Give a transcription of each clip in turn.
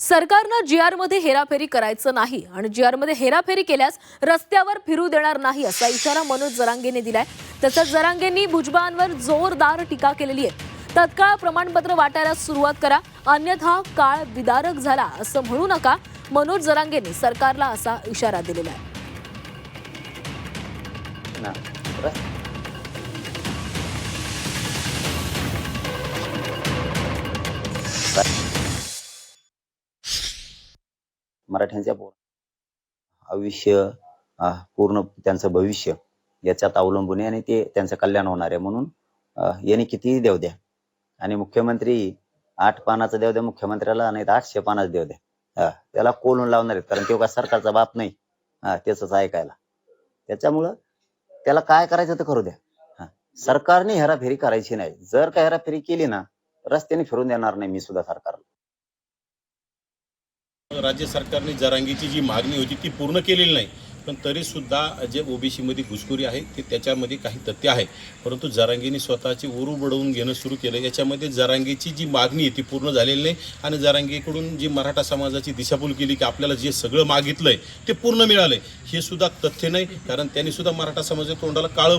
सरकारनं जी आरमध्ये हेराफेरी करायचं नाही आणि जी आरमध्ये हेराफेरी केल्यास रस्त्यावर फिरू देणार नाही असा इशारा मनोज जरांगेने दिलाय. तसंच जरांगेंनी भुजबळांवर जोरदार टीका केलेली आहे. तत्काळ प्रमाणपत्र वाटायला सुरुवात करा अन्यथा काळ विदारक झाला असं म्हणू नका मनोज जरांगेंनी सरकारला असा इशारा दिलेला आहे. ना. मराठ्यांच्या आयुष्य पूर्ण त्यांचं भविष्य याच्यात अवलंबून आहे आणि ते त्यांचं कल्याण होणार आहे. म्हणून यांनी कितीही देव द्या. आणि मुख्यमंत्री आठ पानाचं देव द्या मुख्यमंत्र्याला नाही तर आठशे पानाचं देव द्या. त्याला कोलून लावणार आहेत. कारण तो का सरकारचा बाप नाही. हा त्याच ऐकायला. त्याच्यामुळं त्याला काय करायचं तर करू द्या. सरकारने हेराफेरी करायची नाही. जर का हेराफेरी केली ना रस्त्याने फिरून देणार नाही मी सुद्धा सरकारला. राज्य सरकारने जरांगीची जी मागणी होती ती पूर्ण केलेली नाही. पण तरीसुद्धा जे ओबीसीमध्ये घुसखोरी आहे ते त्याच्यामध्ये काही तथ्य आहे. परंतु जरांगीने स्वतःचे उरू बडवून घेणं सुरू केलं. याच्यामध्ये जरांगीची जी मागणी आहे ती पूर्ण झालेली नाही आणि जरांगीकडून जी मराठा समाजाची दिशाभूल केली की आपल्याला जे सगळं मागितलं आहे ते पूर्ण मिळालंय. हे सुद्धा तथ्य नाही कारण त्यांनी सुद्धा मराठा समाजाच्या तोंडाला काळं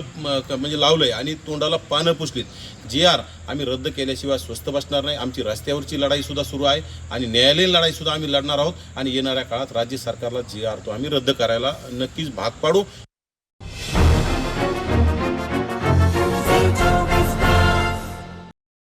म्हणजे लावलं आहे आणि तोंडाला पानं पुसलीत. जे आर आम्ही रद्द केल्याशिवाय स्वस्त बसणार नाही. आमची रस्त्यावरची लढाईसुद्धा सुरू आहे आणि न्यायालयीन लढाईसुद्धा आम्ही लढणार आहोत. आणि येणाऱ्या काळात राज्य सरकारला जे आर तो आम्ही रद्द करायला नक्कीच भाग पाडू.